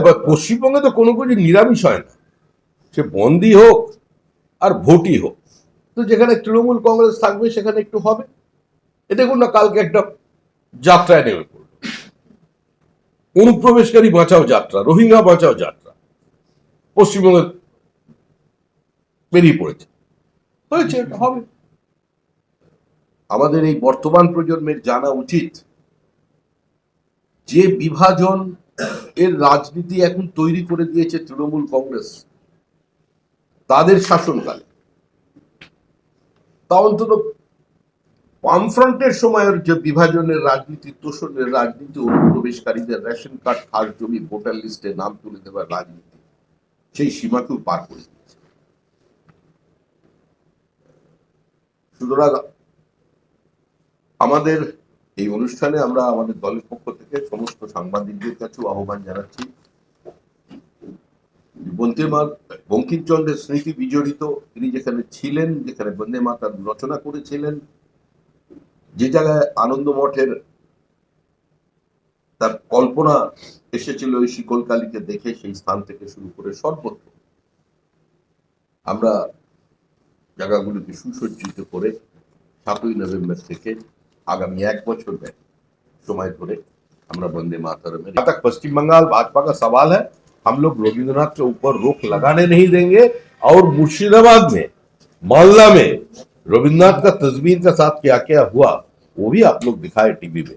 বা- পশ্চিমবঙ্গে তো কোনো কিছু নিরামিষ হয় না। সে বন্দি হোক আর ভোটই হোক। তো যেখানে তৃণমূল কংগ্রেস থাকবে, সেখানে একটু হবে। এ দেখুন না, কালকে একটা যাত্রায় নেমে পড়ল। অনুপ্রবেশকারী বাঁচাও যাত্রা, রোহিঙ্গা বাঁচাও যাত্রা। পশ্চিমবঙ্গে বেরিয়ে পড়েছে। হয়েছে, এটা হবে। আমাদের এই বর্তমান প্রজন্মের জানা উচিত যে বিভাজন এর রাজনীতি এখন তৈরি করে দিয়েছে তৃণমূল কংগ্রেস। তাদের শাসনকালে। তা অন্তত বামফ্রন্টের সময়ের যে বিভাজনের রাজনীতি, তোষণের রাজনীতি, অনুপ্রবেশকারীদের রেশন কার্ড, খাস জমি, ভোটার লিস্টে নাম তুলে দেওয়ার রাজনীতি, সেই সীমাকেও পার করে দিয়েছে। সুতরাং আমাদের এই অনুষ্ঠানে আমরা আমাদের দলের পক্ষ থেকে সমস্ত সাংবাদিকদের কাছেও আহ্বান জানাচ্ছি। বন্দে মা- বঙ্কিমচন্দ্রের স্মৃতি বিজড়িত, তিনি যেখানে ছিলেন, যেখানে বন্দে মাতার রচনা করেছিলেন, যে জায়গায় আনন্দ মঠের তার কল্পনা এসেছিল ওই শিকলকালীকে দেখে সেই স্থান থেকে শুরু করে সর্বত্র। আমরা জায়গাগুলিকে সুসজ্জিত করে সাতই নভেম্বর থেকে आगामी एक बच्चों में समय थोड़े हमारा बंदे मातर में जहाँ तक पश्चिम बंगाल भाजपा का सवाल है, हम लोग रविंद्रनाथ के ऊपर रोक लगाने नहीं देंगे और मुर्शिदाबाद में, मालदा में रविंद्रनाथ का तस्वीर के साथ क्या क्या हुआ, वो भी आप लोग दिखाए टीवी में।